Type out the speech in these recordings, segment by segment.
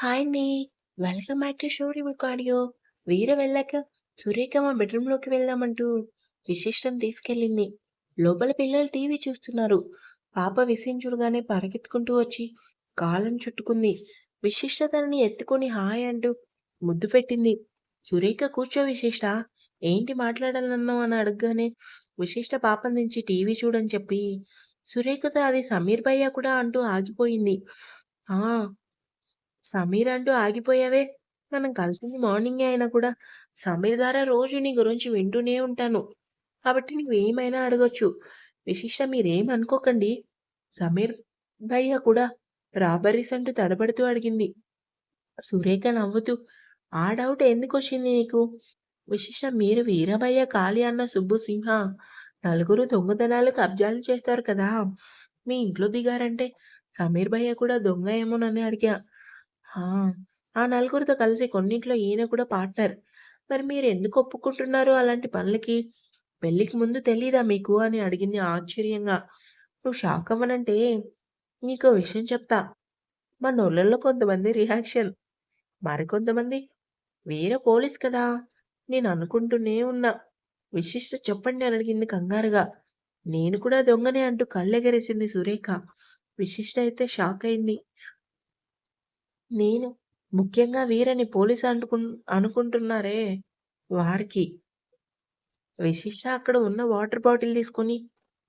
Hi అండి. Welcome back to story book audio. Veera వెళ్ళాక సురేఖ మా బెడ్‌రూమ్‌లోకి వెళ్దామంటూ విశిష్టం తీసుకెళ్ళింది. లోపల పిల్లలు టీవీ చూస్తున్నారు. పాప విషయం చూడగానే పరిగెత్తుకుంటూ వచ్చి కాలం చుట్టుకుంది. విశిష్ట తనని ఎత్తుకొని హాయ్ అంటూ ముద్దు పెట్టింది. సురేఖ కూర్చో విశిష్ట. ఏంటి మాట్లాడాలన్నావు అని అడగగానే విశిష్ట పాపం నుంచి టీవీ చూడని చెప్పి సురేఖతో అది సమీర్ భయ్యా కూడా అంటూ ఆగిపోయింది. ఆ! సమీర్ అంటూ ఆగిపోయావే! మనం కలిసింది మార్నింగే అయినా కూడా సమీర్ ద్వారా రోజు నీ గురించి వింటూనే ఉంటాను. కాబట్టి నువ్వేమైనా అడగొచ్చు. విశిష్ట మీరేమనుకోకండి. సమీర్ భయ్యా కూడా రాబరీస్ అంటూ తడబడుతూ అడిగింది. సురేఖ నవ్వుతూ ఆ డౌట్ ఎందుకు వచ్చింది నీకు? విశిష్ట మీరు వీరభయ్య కాళీ అన్న సుబ్బు సింహ నలుగురు దొంగతనాలు కబ్జాలు చేస్తారు కదా! మీ ఇంట్లో దిగారంటే సమీర్ భయ్య కూడా దొంగ ఏమోనని అడిగా. ఆ! ఆ నలుగురితో కలిసి కొన్నింట్లో ఈయన కూడా పార్ట్నర్. మరి మీరు ఎందుకు ఒప్పుకుంటున్నారు అలాంటి పనులకి? పెళ్ళికి ముందు తెలీదా మీకు? అని అడిగింది ఆశ్చర్యంగా. నువ్వు షాక్ అవ్వనంటే నీకో విషయం చెప్తా. మనోళ్ళలో కొంతమంది రియాక్షన్. మరికొంతమంది వీర పోలీస్ కదా! నేను అనుకుంటూనే ఉన్నా. విశిష్ట చెప్పండి అని అడిగింది కంగారుగా. నేను కూడా దొంగనే అంటూ కళ్ళెగరేసింది సురేఖ. విశిష్ట అయితే షాక్ అయింది. నేను ముఖ్యంగా వీరని పోలీసు అనుకు అనుకుంటున్నారే వారికి. విశిష్ట అక్కడ ఉన్న వాటర్ బాటిల్ తీసుకొని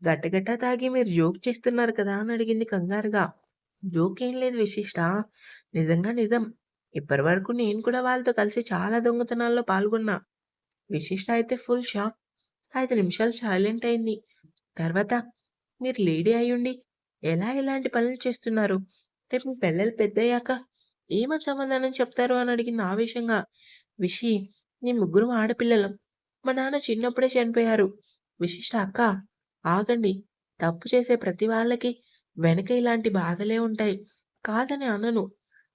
గట్టగట్టా తాగి మీరు జోక్ చేస్తున్నారు కదా! అని అడిగింది కంగారుగా. జోక్ ఏం లేదు విశిష్ట. నిజంగా నిజం. ఇప్పటివరకు నేను కూడా వాళ్ళతో కలిసి చాలా దొంగతనాల్లో పాల్గొన్నా. విశిష్ట అయితే ఫుల్ షాక్. ఐదు నిమిషాలు సైలెంట్ అయింది. తర్వాత మీరు లేడీ అయ్యుండి ఎలా ఇలాంటి పనులు చేస్తున్నారు? రేపు మీ పిల్లలు పెద్దయ్యాక ఏమని సమాధానం చెప్తారు? అని అడిగింది ఆవేశంగా. విషి నీ ముగ్గురం ఆడపిల్లలం. మా నాన్న చిన్నప్పుడే చనిపోయారు. విశిష్ట అక్కా! ఆగండి. తప్పు చేసే ప్రతి వాళ్ళకి వెనక ఇలాంటి బాధలే ఉంటాయి. కాదని అనను.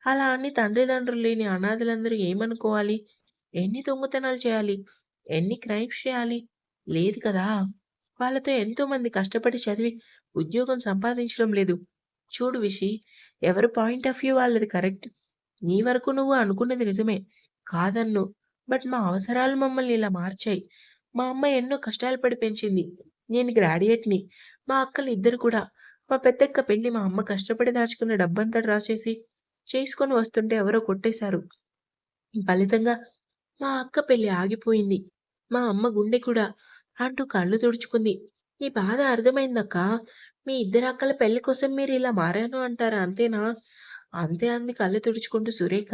అలా అన్ని తండ్రిదండ్రులు లేని అనాథలందరూ ఏమనుకోవాలి? ఎన్ని దొంగతనాలు చేయాలి? ఎన్ని క్రైమ్స్ చేయాలి? లేదు కదా! వాళ్ళతో ఎంతోమంది కష్టపడి చదివి ఉద్యోగం సంపాదించడం లేదు. చూడు విషి ఎవరి పాయింట్ ఆఫ్ వ్యూ వాళ్ళది కరెక్ట్. నీ వరకు నువ్వు అనుకున్నది నిజమే. కాదన్ను బట్ మా అవసరాలు మమ్మల్ని ఇలా మార్చాయి. మా అమ్మ ఎన్నో కష్టాలు పడి పెంచింది. నేను గ్రాడ్యుయేట్‌ని. మా అక్కలు ఇద్దరు కూడా. మా పెద్దక్క పెళ్ళి మా అమ్మ కష్టపడి దాచుకున్న డబ్బంతా డ్రా చేసి చేసుకొని వస్తుంటే ఎవరో కొట్టేశారు. ఫలితంగా మా అక్క పెళ్ళి ఆగిపోయింది. మా అమ్మ గుండె కూడా అంటూ కళ్ళు తుడుచుకుంది. నీ బాధ అర్థమైందక్క మీ ఇద్దరు అక్కల పెళ్ళి కోసం మీరు ఇలా మారాను అంటారా అంతేనా? అంతే అంది కళ్ళు తుడుచుకుంటూ సురేఖ.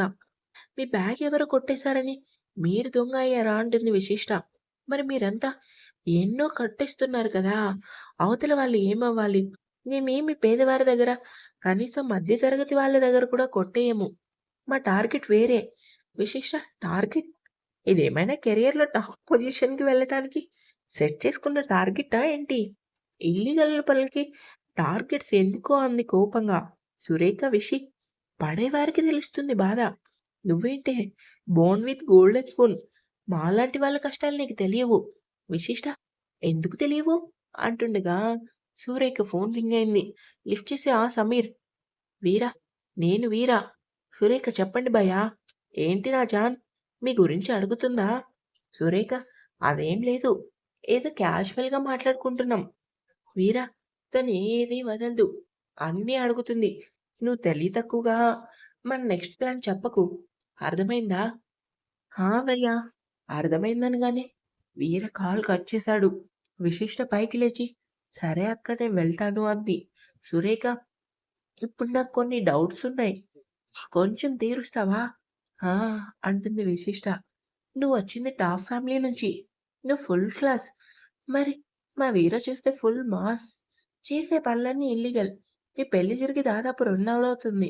మీ బ్యాగ్ ఎవరో కొట్టేశారని మీరు దొంగ అయ్యారా? అంటుంది విశిష్ట. మరి మీరంతా ఎన్నో కట్టేస్తున్నారు కదా! అవతల వాళ్ళు ఏమవ్వాలి? మేమేమి పేదవారి దగ్గర కనీసం మధ్య తరగతి వాళ్ళ దగ్గర కూడా కొట్టేయము. మా టార్గెట్ వేరే. విశిష్ట టార్గెట్? ఇదేమైనా కెరియర్‌లో టాప్ పొజిషన్‌కి వెళ్ళటానికి సెట్ చేసుకున్న టార్గెటా ఏంటి? ఇల్లీగల్ పనులకి టార్గెట్స్ ఎందుకో అంది కోపంగా. సురేఖ విషి పడేవారికి తెలుస్తుంది బాధ. నువ్వేంటే బోర్న్ విత్ గోల్డెన్ స్పూన్. మాలాంటి వాళ్ళ కష్టాలు నీకు తెలియవు. విశిష్ట ఎందుకు తెలియవు? అంటుండగా సురేఖ ఫోన్ రింగ్ అయింది. లిఫ్ట్ చేసి ఆ సమీర్. వీరా నేను వీరా. సురేఖ చెప్పండి భయ్యా. ఏంటి నా జాన్ మీ గురించి అడుగుతుందా? సురేఖ అదేం లేదు. ఏదో క్యాజువల్‌గా మాట్లాడుకుంటున్నాం. వీరా తను ఏది వదలదు. అన్నీ అడుగుతుంది. నువ్వు తెలివి తక్కువగా మన నెక్స్ట్ ప్లాన్ చెప్పకు. అర్థమైందా? హా! భయ్యా. అర్థమైందనగానే వీర కాల్ కట్ చేశాడు. విశిష్ట పైకి లేచి సరే అక్క నేను వెళ్తాను అంది. సురేఖ ఇప్పుడు నాకు కొన్ని డౌట్స్ ఉన్నాయి. కొంచెం తీరుస్తావా? ఆ! అంటుంది విశిష్ట. నువ్వు వచ్చింది టాప్ ఫ్యామిలీ నుంచి. నువ్వు ఫుల్ క్లాస్. మరి మా వీర చూస్తే ఫుల్ మాస్. చేసే పనులన్నీ ఇల్లీగల్. మీ పెళ్ళి జరిగి దాదాపు 2 నెలలవుతుంది.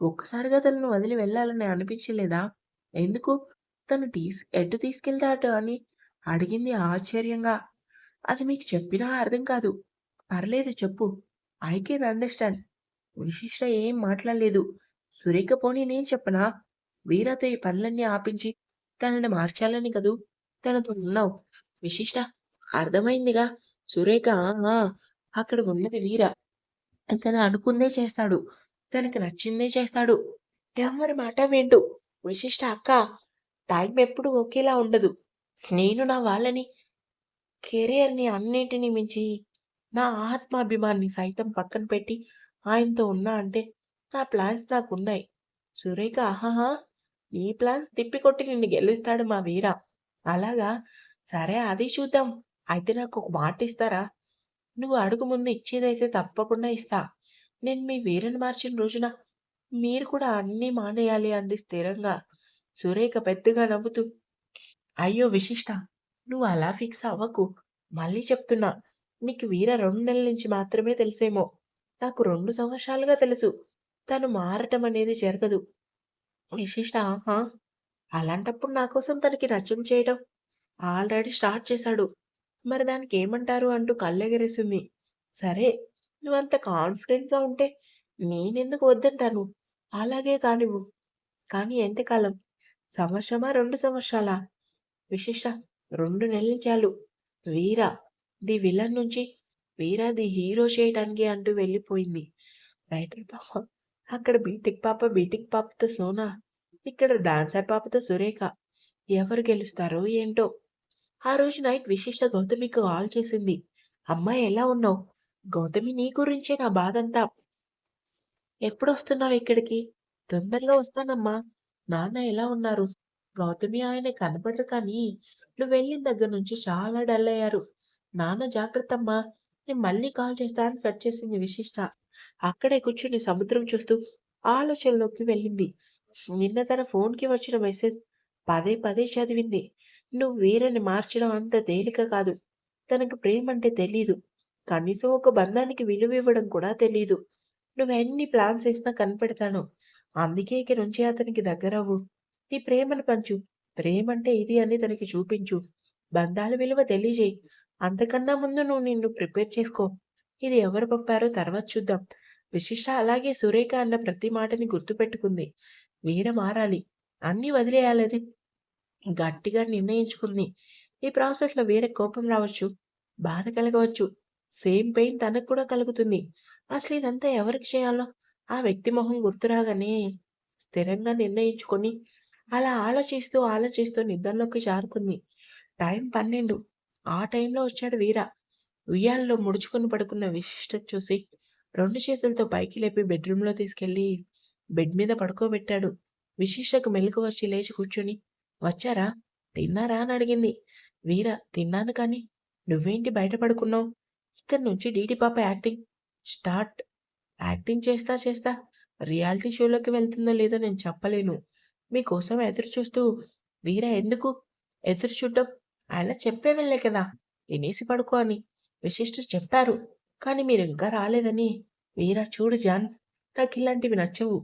ఒక్కసారిగా తనను వదిలి వెళ్ళాలని అనిపించలేదా? ఎందుకు? తను తీస్ ఎటు తీసుకెళ్తాడు అని అడిగింది ఆశ్చర్యంగా. అది మీకు చెప్పినా అర్థం కాదు. పర్లేదు చెప్పు. I can understand. విశిష్ట ఏం మాట్లాడలేదు. సురేఖ పోనీ నేను చెప్పనా? వీరతో ఈ పనులన్నీ ఆపించి తనని మార్చాలని కదూ తనతో ఉన్నావు. విశిష్ట అర్థమైందిగా. సురేఖ అక్కడ ఉన్నది వీర. తను అనుకుందే చేస్తాడు. తనకి నచ్చిందే చేస్తాడు. ఎవరి మాట విండు. విశిష్ట అక్క టైం ఎప్పుడు ఒకేలా ఉండదు. నేను నా వాళ్ళని, కెరియర్‌ని అన్నింటినీ మించి నా ఆత్మాభిమాన్ని సైతం పక్కన పెట్టి ఆయనతో ఉన్నా అంటే నా ప్లాన్స్ నాకున్నాయి. సురేఖ ఆహాహా! నీ ప్లాన్స్ తిప్పికొట్టి నిన్ను గెలుస్తాడు మా వీర. అలాగా? సరే అది చూద్దాం. అయితే నాకు ఒక మాట ఇస్తారా నువ్వు అడుగు ముందు ఇచ్చేదైతే తప్పకుండా ఇస్తా. నేను మీ వీరని మార్చిన రోజున మీరు కూడా అన్నీ మానేయాలి అంది స్థిరంగా. సురేఖ పెద్దగా నవ్వుతూ అయ్యో విశిష్ట! నువ్వు అలా ఫిక్స్ అవ్వకు. మళ్ళీ చెప్తున్నా. నీకు వీర రెండు నెలల నుంచి మాత్రమే తెలుసేమో. నాకు రెండు సంవత్సరాలుగా తెలుసు. తను మారటం అనేది జరగదు. విశిష్ట ఆహా! అలాంటప్పుడు నా కోసం తనకి నచ్చం చేయడం ఆల్రెడీ స్టార్ట్ చేశాడు. మరి దానికి ఏమంటారు అంటూ కళ్ళెగరేసింది. సరే నువ్వంత కాన్ఫిడెంట్‌గా ఉంటే నేనెందుకు వద్దంటాను. అలాగే కానివ్వు. కానీ ఎంతకాలం? సంవత్సరమా? రెండు సంవత్సరాలా? విశిష్ట రెండు నెలలు చాలు. వీరా ది విలన్ నుంచి వీరా ది హీరో చేయడానికి అంటూ వెళ్ళిపోయింది. రైటర్ పాప అక్కడ బీటిక్ పాప బీటిక్ పాపతో సోనా. ఇక్కడ డాన్సర్ పాపతో సురేఖ. ఎవరు గెలుస్తారో ఏంటో! ఆ రోజు నైట్ విశిష్ట గౌతమికి కాల్ చేసింది. అమ్మాయి ఎలా ఉన్నావు? గౌతమి నీ గురించే నా బాధంతా. ఎప్పుడొస్తున్నావు ఇక్కడికి? తొందరగా వస్తానమ్మా. నాన్న ఎలా ఉన్నారు? గౌతమి ఆయన కనపడరు కానీ నువ్వు వెళ్ళిన దగ్గర నుంచి చాలా డల్ అయ్యారు. నాన్న జాగ్రత్త అమ్మా నేను మళ్ళీ కాల్ చేస్తానని కట్ చేసింది విశిష్ట. అక్కడే కూర్చుని సముద్రం చూస్తూ ఆలోచనలోకి వెళ్ళింది. నిన్న తన ఫోన్‌కి వచ్చిన మెసేజ్ పదే పదే చదివింది. నువ్వు వీరని మార్చడం అంత తేలిక కాదు. తనకు ప్రేమంటే తెలీదు. కనీసం ఒక బంధానికి విలువివ్వడం కూడా తెలీదు. నువ్వెన్ని ప్లాన్స్ వేసినా కనిపెడతాను. అందుకే ఇక నుంచి అతనికి దగ్గరవ్వు. నీ ప్రేమను పంచు. ప్రేమంటే ఇది అని తనకి చూపించు. బంధాల విలువ తెలియజేయి అంతకన్నా ముందు నువ్వు నిన్ను ప్రిపేర్ చేసుకో. ఇది ఎవరు పంపారో తర్వాత చూద్దాం. విశిష్ట అలాగే సురేఖ అన్న ప్రతి మాటని గుర్తుపెట్టుకుంది. వీర మారాలి. అన్నీ వదిలేయాలని గట్టిగా నిర్ణయించుకుంది. ఈ ప్రాసెస్‌లో వేరే కోపం రావచ్చు. బాధ కలగవచ్చు. సేమ్ పెయిన్ తనకు కూడా కలుగుతుంది. అసలు ఇదంతా ఎవరికి చేయాలో ఆ వ్యక్తి మొహం గుర్తురాగానే స్థిరంగా నిర్ణయించుకొని అలా ఆలోచిస్తూ, ఆలోచిస్తూ నిద్రలోకి జారుకుంది. టైం 12. ఆ టైంలో వచ్చాడు వీర. ఉయ్యాలలో ముడుచుకొని పడుకున్న విశిష్ట చూసి రెండు చేతులతో పైకి లేపి బెడ్‌రూమ్‌లో తీసుకెళ్ళి బెడ్ మీద పడుకోబెట్టాడు. విశిష్టకు మెలకు వచ్చి లేచి కూర్చొని వచ్చారా? తిన్నారా? అని అడిగింది. వీర తిన్నాను కానీ నువ్వేంటి బయట పడుకున్నావు? ఇక్కడి నుంచి డీడీ పాప యాక్టింగ్ స్టార్ట్. యాక్టింగ్ చేస్తా చేస్తా రియాలిటీ షోలోకి వెళ్తుందో లేదో నేను చెప్పలేను. మీకోసం ఎదురు చూస్తూ వీర ఎందుకు? ఎదురు చూడ్డం? ఆయన చెప్పే వెళ్ళే కదా! తినేసి పడుకో అని. విశిష్ట చెప్పారు. కానీ మీరు ఇంకా రాలేదని. వీర చూడు జాన్ నాకు ఇలాంటివి నచ్చవు.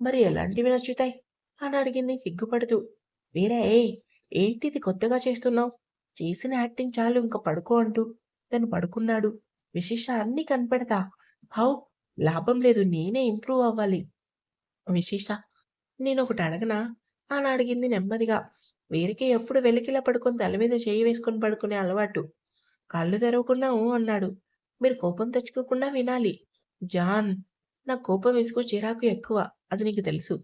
మరి ఎలాంటివి నచ్చుతాయి? అని అడిగింది సిగ్గుపడుతూ. వీరా ఏయ్! ఏంటిది కొత్తగా చేస్తున్నావు? చేసిన యాక్టింగ్ చాలు ఇంక పడుకో అంటూ తను పడుకున్నాడు. విశేష అన్నీ కనపెడతా హౌ? లాభం లేదు నేనే ఇంప్రూవ్ అవ్వాలి. విశిష్ట నేనొకటి అడగనా? అని అడిగింది నెమ్మదిగా. వీరికి ఎప్పుడు వెలికిలా పడుకొని తల మీద చెయ్యి వేసుకొని పడుకునే అలవాటు. కళ్ళు తెరవకుండా ఊ అన్నాడు. మీరు కోపం తెచ్చుకోకుండా వినాలి. జాన్ నాకు కోపం, విసుగు, చిరాకు ఎక్కువ. అది నీకు తెలుసు.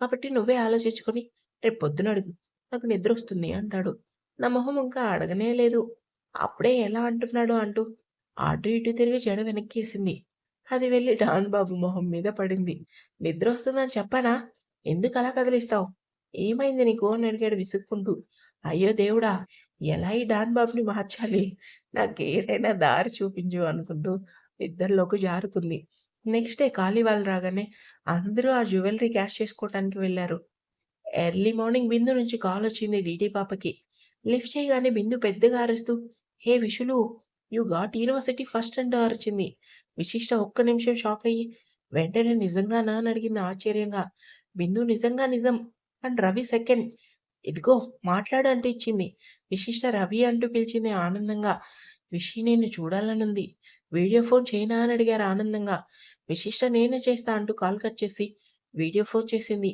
కాబట్టి నువ్వే ఆలోచించుకొని రేపు పొద్దున అడుగు. నాకు నిద్ర వస్తుంది అంటాడు. నా మొహం ఇంకా అడగనే లేదు. అప్పుడే ఎలా అంటున్నాడు అంటూ అటు ఇటు తిరిగి జడ వెనక్కేసింది. అది వెళ్ళి డాన్ బాబు మొహం మీద పడింది. నిద్ర వస్తుందని చెప్పానా? అలా కదిలిస్తావు? ఏమైంది నీకు? అని అడిగాడు విసుక్కుంటూ. అయ్యో దేవుడా! ఎలా ఈ డాన్ బాబుని మార్చాలి? నాకు ఏదైనా దారి చూపించు అనుకుంటూ ఇద్దరిలోకి జారుకుంది. నెక్స్ట్ డే కాలివాళ్ళు రాగానే అందరూ ఆ జ్యువెలరీ క్యాష్ చేసుకోవటానికి వెళ్ళారు ఎర్లీ మార్నింగ్ బిందు నుంచి కాల్ వచ్చింది డీటీ పాపకి. లిఫ్ట్ చేయగానే బిందు పెద్దగా అరుస్తూ హే విషులు! యు గాట్ యూనివర్సిటీ ఫస్ట్ అంటూ అరిచింది. విశిష్ట ఒక్క నిమిషం షాక్ అయ్యి వెంటనే నిజంగానా? అని అడిగింది ఆశ్చర్యంగా. బిందు నిజంగా నిజం. And Ravi second. ఇదిగో మాట్లాడు అంటూ ఇచ్చింది. విశిష్ట రవి అంటూ పిలిచింది ఆనందంగా. విషి నేను చూడాలనుంది. వీడియో ఫోన్ చేయనా? అని అడిగారు ఆనందంగా. విశిష్ట నేనే చేస్తా అంటూ కాల్ కట్ చేసి వీడియో ఫోన్ చేసింది.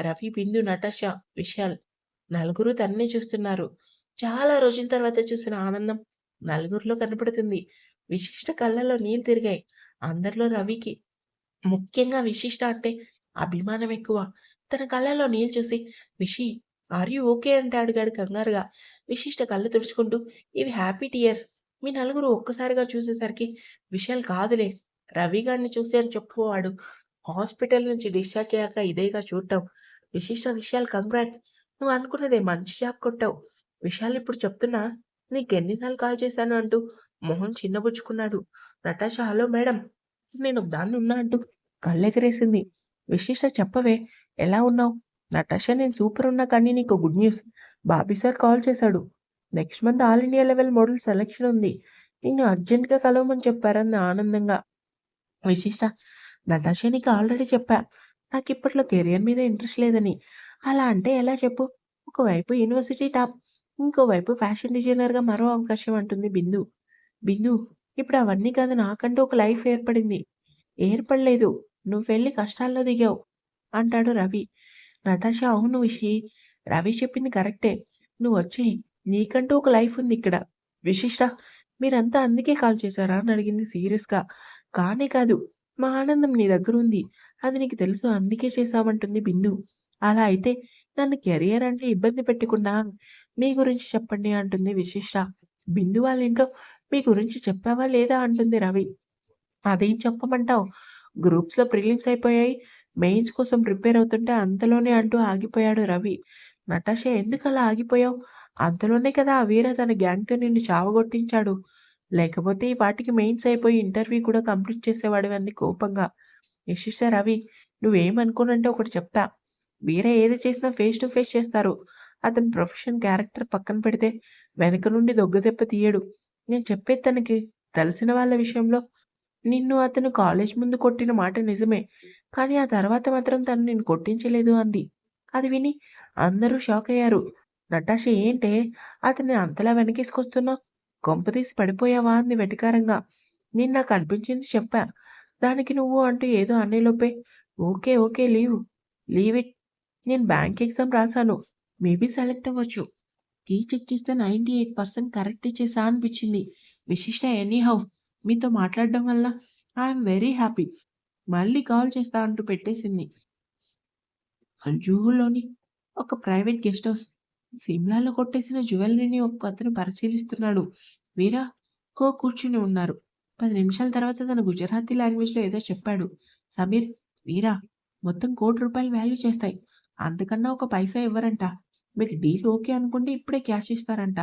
రవి, బిందు, నటాష, విశాల్ నలుగురు తన్నే చూస్తున్నారు. చాలా రోజుల తర్వాత చూసిన ఆనందం నలుగురిలో కనపడుతుంది. విశిష్ట కళ్ళలో నీళ్ళు తిరిగాయి. అందరిలో రవికి ముఖ్యంగా విశిష్ట అంటే అభిమానం ఎక్కువ. తన కళ్ళలో నీళ్ళు చూసి విషి ఆర్ యూ ఓకే అంటే అడిగాడు కంగారుగా విశిష్ట కళ్ళు తుడుచుకుంటూ ఇవి హ్యాపీ టీయర్స్ మీ నలుగురు ఒక్కసారిగా చూసేసరికి విషయాలు కాదులే రవి గారిని చూసి అని చెప్పువాడు హాస్పిటల్ నుంచి డిశ్చార్జ్ అయ్యాక ఇదేగా చూడటం విశిష్ట విషయాలు కంగ్రాట్స్ నువ్వు అనుకున్నదే మంచి జాబ్ కొట్టావు. విషయాలు ఇప్పుడు చెప్తున్నా నీకు ఎన్నిసార్లు కాల్ చేశాను అంటూ మొహం చిన్నబుచ్చుకున్నాడు. నటాష హలో మేడం నేను దాన్ని ఉన్నా అంటూ కళ్ళెగరేసింది. విశిష్ట చెప్పవే ఎలా ఉన్నావు? నటాష నేను సూపర్ ఉన్నా కానీ నీకు good news Bobby sir call చేశాడు. Next month all India level model selection ఉంది. నిన్ను అర్జెంట్గా కలవమని చెప్పారని ఆనందంగా. విశిష్ట నటాషా నీకు ఆల్రెడీ చెప్పా. నాకు ఇప్పట్లో కెరియర్ మీద ఇంట్రెస్ట్ లేదని. అలా అంటే ఎలా చెప్పు? ఒకవైపు యూనివర్సిటీ టాప్ ఇంకోవైపు ఫ్యాషన్ డిజైనర్గా మరో అవకాశం అంటుంది బిందు. బిందు ఇప్పుడు అవన్నీ కాదు నాకంటూ ఒక లైఫ్ ఏర్పడింది. ఏర్పడలేదు నువ్వు వెళ్ళి కష్టాల్లో దిగావు అంటాడు రవి. నటాషా అవును విషి. రవి చెప్పింది కరెక్టే. నువ్వు వచ్చి నీకంటూ ఒక లైఫ్ ఉంది ఇక్కడ. విశిష్ట మీరంతా అందుకే కాల్ చేశారా? అని అడిగింది సీరియస్గా. కానే కాదు మా ఆనందం నీ దగ్గర ఉంది అది నీకు తెలుసు అందుకే చేశామంటుంది బిందు. అలా అయితే నన్ను కెరియర్ అంటే ఇబ్బంది పెట్టకుండా మీ గురించి చెప్పండి అంటుంది విశిష్ట. బిందు వాళ్ళ ఇంట్లో మీ గురించి చెప్పావా లేదా? అంటుంది రవి. అదేం చెప్పమంటావు? గ్రూప్స్లో ప్రిలిమ్స్ అయిపోయాయి. మెయిన్స్ కోసం ప్రిపేర్ అవుతుంటే అంతలోనే అంటూ ఆగిపోయాడు రవి. నటాష ఎందుకు అలా ఆగిపోయావు? అంతలోనే కదా ఆ వీర తన గ్యాంగ్తో నిన్ను చావగొట్టించాడు. లేకపోతే ఈ వాటికి మెయిన్స్ అయిపోయి ఇంటర్వ్యూ కూడా కంప్లీట్ చేసేవాడు అంది కోపంగా. యశిష రవి నువ్వేమనుకోనంటే ఒకటి చెప్తా. మీరే ఏది చేసినా ఫేస్ టు ఫేస్ చేస్తారు. అతని ప్రొఫెషన్ క్యారెక్టర్ పక్కన పెడితే వెనక నుండి దొగ్గదెప్ప తీయడు. నేను చెప్పేది తనకి తెలిసిన వాళ్ళ విషయంలో నిన్ను అతను కాలేజ్ ముందు కొట్టిన మాట నిజమే. కానీ ఆ తర్వాత మాత్రం తను నేను కొట్టించలేదు అంది. అది విని అందరూ షాక్ అయ్యారు. నటాష ఏంటే? అతన్ని అంతలా వెనకేసుకొస్తున్నావు కొంపదీసి పడిపోయావా? అంది వెటికారంగా. నేను నాకు అనిపించింది చెప్పా. దానికి నువ్వు అంటూ ఏదో అనేలోపే okay okay leave. Leave it. నేను బ్యాంక్ ఎగ్జామ్ రాశాను. మేబీ సెలెక్ట్ అవ్వచ్చు. కీ చెక్ చేస్తే నైంటీ ఎయిట్ పర్సెంట్ కరెక్ట్ చేసా అనిపించింది. విశిష్ట ఎనీ హౌ మీతో మాట్లాడడం వల్ల ఐఎమ్ వెరీ హ్యాపీ. మళ్ళీ కాల్ చేస్తా అంటూ పెట్టేసింది. జూహులోని ఒక ప్రైవేట్ గెస్ట్ హౌస్. సిమ్లాలో కొట్టేసిన జ్యువెలరీని ఒక అతను పరిశీలిస్తున్నాడు. వీరా కో కూర్చుని ఉన్నారు. పది నిమిషాల తర్వాత తన గుజరాతీ లాంగ్వేజ్లో ఏదో చెప్పాడు. సమీర్ వీరా మొత్తం కోటి రూపాయలు వాల్యూ చేస్తాయి. అంతకన్నా ఒక పైసా ఇవ్వరంట. మీకు డీల్ ఓకే అనుకుంటే ఇప్పుడే క్యాష్ ఇస్తారంట.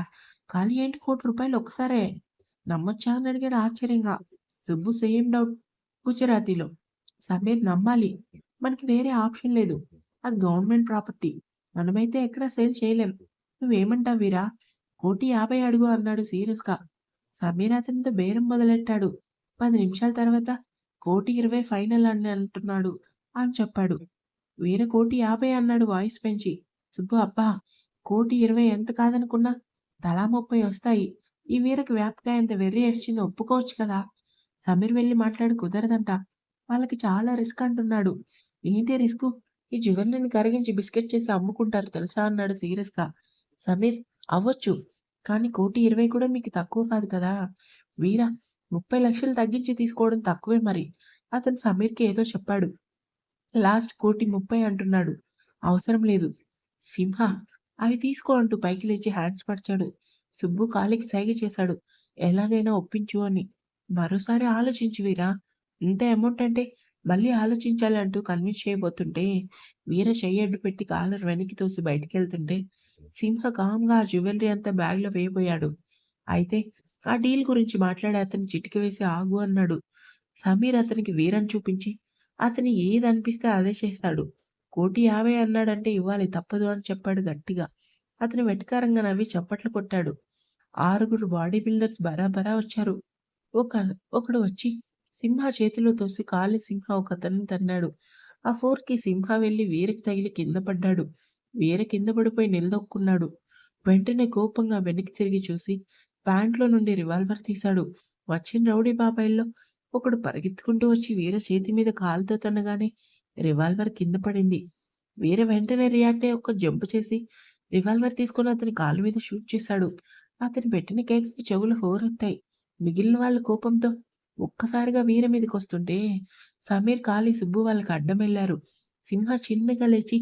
కానీ ఏంటి కోటి రూపాయలు ఒక్కసారే? నమ్మొచ్చా? అని అడిగాడు ఆశ్చర్యంగా. సుబ్బు సేమ్ డౌట్ గుజరాతీలో. సమీర్ నమ్మాలి. మనకి వేరే ఆప్షన్ లేదు. అది గవర్నమెంట్ ప్రాపర్టీ. మనమైతే ఎక్కడ సేల్ చేయలేం. నువ్వేమంటావు వీరా కోటి యాభై అడుగు అన్నాడు సీరియస్గా. సమీర్ అతనితో బేరం మొదలెట్టాడు. పది నిమిషాల తర్వాత కోటి ఇరవై ఫైనల్ అని అంటున్నాడు అని చెప్పాడు. వీర కోటి యాభై అన్నాడు వాయిస్ పెంచి. సుబ్బు అబ్బా కోటి ఇరవై ఎంత కాదనుకున్నా? తలా ముప్పై వస్తాయి. ఈ వీరకు వ్యాపకాయ ఎంత వెర్రి ఏడ్చిందో ఒప్పుకోవచ్చు కదా? సమీర్ వెళ్ళి మాట్లాడి కుదరదంట. వాళ్ళకి చాలా రిస్క్ అంటున్నాడు. ఏంటి రిస్క్? ఈ జ్యువెలరీని కరిగించి బిస్కెట్ చేసి అమ్ముకుంటారు తెలుసా? అన్నాడు సీరియస్గా. సమీర్ అవ్వచ్చు. కానీ కోటి ఇరవై కూడా మీకు తక్కువ కాదు కదా. వీరా ముప్పై లక్షలు తగ్గించి తీసుకోవడం తక్కువే మరి. అతను సమీర్కి ఏదో చెప్పాడు. లాస్ట్ కోటి ముప్పై అంటున్నాడు. అవసరం లేదు. సింహ అవి తీసుకో అంటూ పైకి లేచి హ్యాండ్స్ పరిచాడు. సుబ్బు కాలికి సైగ చేశాడు. ఎలాగైనా ఒప్పించు అని. మరోసారి ఆలోచించు వీరా. ఇంత అమౌంట్ అంటే మళ్ళీ ఆలోచించాలి అంటూ కన్విన్స్ చేయబోతుంటే వీర చెయ్యడ్డు పెట్టి కాలర్ వెనక్కి తోసి బయటికి వెళ్తుంటే సింహ కామ్గా జ్యువెలరీ అంతా బ్యాగ్లో వేయబోయాడు. అయితే ఆ డీల్ గురించి మాట్లాడే అతని చిటికి వేసి ఆగు అన్నాడు. సమీర్ అతనికి వీరం చూపించి అతని ఏది అనిపిస్తే అదే చేస్తాడు. కోటి యాభై అన్నాడంటే ఇవ్వాలి తప్పదు అని చెప్పాడు గట్టిగా. అతను వెటకారంగా నవ్వి చప్పట్లు కొట్టాడు. ఆరుగురు బాడీ బిల్డర్స్ బరాబరా వచ్చారు. ఒక ఒకడు వచ్చి సింహ చేతిలో తోసి కాలి సింహ ఒక అతన్ని తన్నాడు. ఆ ఫోర్కి సింహ వెళ్ళి వీరికి తగిలి కింద పడ్డాడు. వీర కింద పడిపోయి నిలదొక్కున్నాడు. వెంటనే కోపంగా వెనక్కి తిరిగి చూసి ప్యాంట్లో నుండి రివాల్వర్ తీశాడు. వచ్చిన రౌడీ బాబాయిల్లో ఒకడు పరిగెత్తుకుంటూ వచ్చి వీర చేతి మీద కాలుతో తన్నగానే రివాల్వర్ కింద పడింది. వీర వెంటనే రియాక్ట్ అయ్యి ఒక జంప్ చేసి రివాల్వర్ తీసుకొని అతని కాలు మీద షూట్ చేశాడు. అతను పెట్టిన కేక్కి చెవులు హోరెత్తాయి. మిగిలిన వాళ్ళ కోపంతో ఒక్కసారిగా వీర మీదకి వస్తుంటే సమీర్ కాళీ సుబ్బు వాళ్ళకి అడ్డం వెళ్ళారు. సింహ చిన్నగా లేచి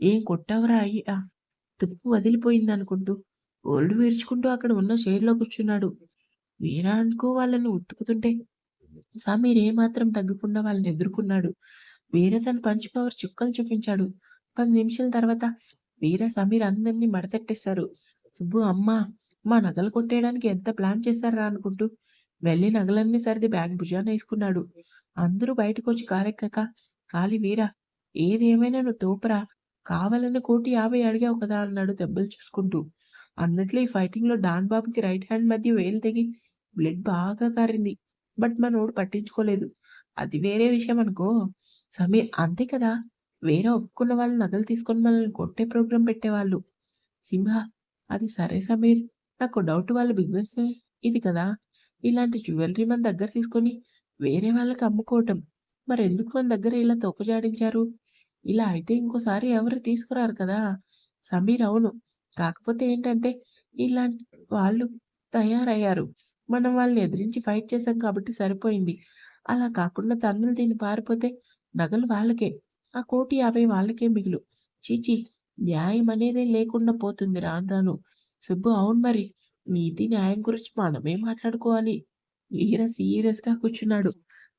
ఏం కొట్టావురా అయ్యా తుప్పు వదిలిపోయింది అనుకుంటూ ఒళ్ళు విరుచుకుంటూ అక్కడ ఉన్న షేర్లో కూర్చున్నాడు. వీర అనుకో వాళ్ళని ఉతుకుతుంటే సమీర్ ఏమాత్రం తగ్గకుండా వాళ్ళని ఎదుర్కొన్నాడు. వీర తన పంచ్ పవర్ చుక్కలు చూపించాడు. పది నిమిషాల తర్వాత వీర, సమీర్ అందరిని మడతెట్టేశారు. సుబ్బు అమ్మా! మా నగలు కొట్టేయడానికి ఎంత ప్లాన్ చేశారా అనుకుంటూ వెళ్ళి నగలన్నీ సర్ది బ్యాగ్ భుజాన వేసుకున్నాడు అందరూ బయటకొచ్చి కారెక్కక ఖాళీ వీర ఏదేమైనా నువ్వు తోపరా కావాలని కోటి యాభై అడిగావు కదా! అన్నాడు దెబ్బలు చూసుకుంటూ. అన్నట్లు ఈ ఫైటింగ్‌లో డాన్ బాబుకి రైట్ హ్యాండ్ మధ్య వేలు తెగి బ్లడ్ బాగా కారింది. బట్ మనోడు పట్టించుకోలేదు. అది వేరే విషయం అనుకో. సమీర్ అంతే కదా! వేరే ఒప్పుకున్న వాళ్ళు నగలు తీసుకొని మనల్ని కొట్టే ప్రోగ్రామ్ పెట్టేవాళ్ళు. సింహ అది సరే సమీర్. నాకు డౌట్ వాళ్ళ బిజినెస్ ఇది కదా! ఇలాంటి జ్యువెలరీ మన దగ్గర తీసుకొని వేరే వాళ్ళకి అమ్ముకోవటం. మరెందుకు మన దగ్గర ఇలా తోకజాడించారు? ఇలా అయితే ఇంకోసారి ఎవరు తీసుకురారు కదా! సమీర్ అవును. కాకపోతే ఏంటంటే ఇలాంటి వాళ్ళు తయారయ్యారు. మనం వాళ్ళని ఎదిరించి ఫైట్ చేసాం కాబట్టి సరిపోయింది. అలా కాకుండా తన్నులు తిని పారిపోతే నగలు వాళ్ళకే. ఆ కోటి యాభై వాళ్ళకే మిగులు. చీచి న్యాయం అనేదే లేకుండా పోతుంది రాను రాను. సుబ్బు అవును మరి. నీతి, న్యాయం గురించి మనమే మాట్లాడుకోవాలి. వీర సీరియస్‌గా కూర్చున్నాడు.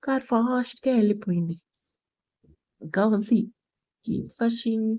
కార్ ఫాస్ట్‌గా వెళ్ళిపోయింది ఇంకా ఉంది. Keep watching.